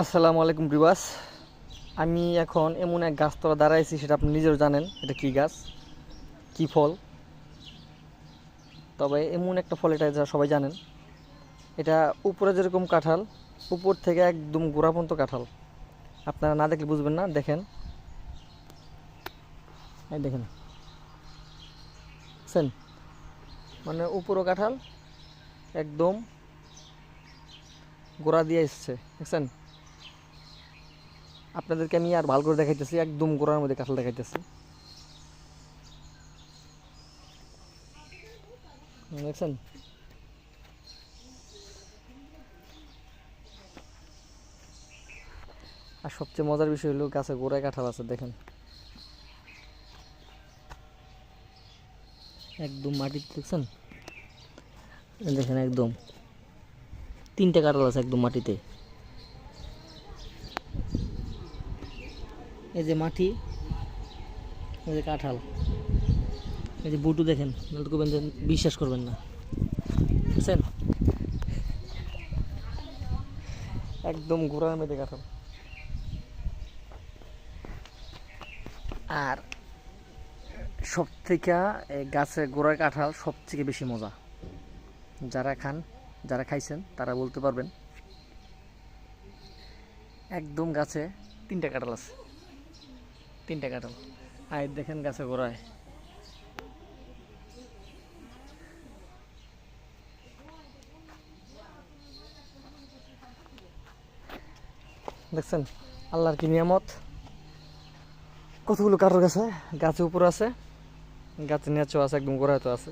আসসালামু আলাইকুম রিবাস আমি এখন এমন এক গাছতলা দাঁড়াইছি সেটা আপনি নিজেও জানেন, এটা কি গাছ? কি ফল? তবে এমন একটা ফল এটা যা সবাই জানেন। এটা উপরে যেরকম কাঁঠাল, উপর থেকে একদম গোড়া পর্যন্ত কাঁঠাল। আপনারা না দেখলে বুঝবেন না, দেখেন। এই দেখেন। বুঝছেন মানে উপরও কাঁঠাল, একদম গোড়া দিয়ে এসছে, দেখছেন? আপনাদেরকে আমি আর ভালো করে দেখাইতেছি, একদম গোড়ার মধ্যে কাঁঠাল দেখাইতেছি। দেখছেন? আর সবচেয়ে মজার বিষয় হলো গাছে গোড়ায় কাঁঠাল আছে, দেখেন। একদম মাটিতে, দেখছেন? দেখেন, একদম। তিনটে কাঁঠাল আছে একদম মাটিতে। এই যে মাটি, এই যে কাঁঠাল, এই যে বুটু দেখেন করবেন যে বিশ্বাস করবেন না। বুঝছেন? একদম ঘোড়ার মেয়েদের কাঁঠাল। আর সব থেকে গাছের গোড়ার কাঁঠাল সব থেকে বেশি মজা। যারা খান, যারা খাইছেন, তারা বলতে পারবেন, একদম গাছে তিনটা কাঁঠাল আছে। তিনটা কাঁঠাল। আর দেখেন গাছে গোড়ায়। দেখছেন? আল্লাহর কি নিয়ামত? কতগুলো কারোর গাছে? গাছে উপর আছে গাছের নেচো আছে, একদম গোড়ায় তো আছে।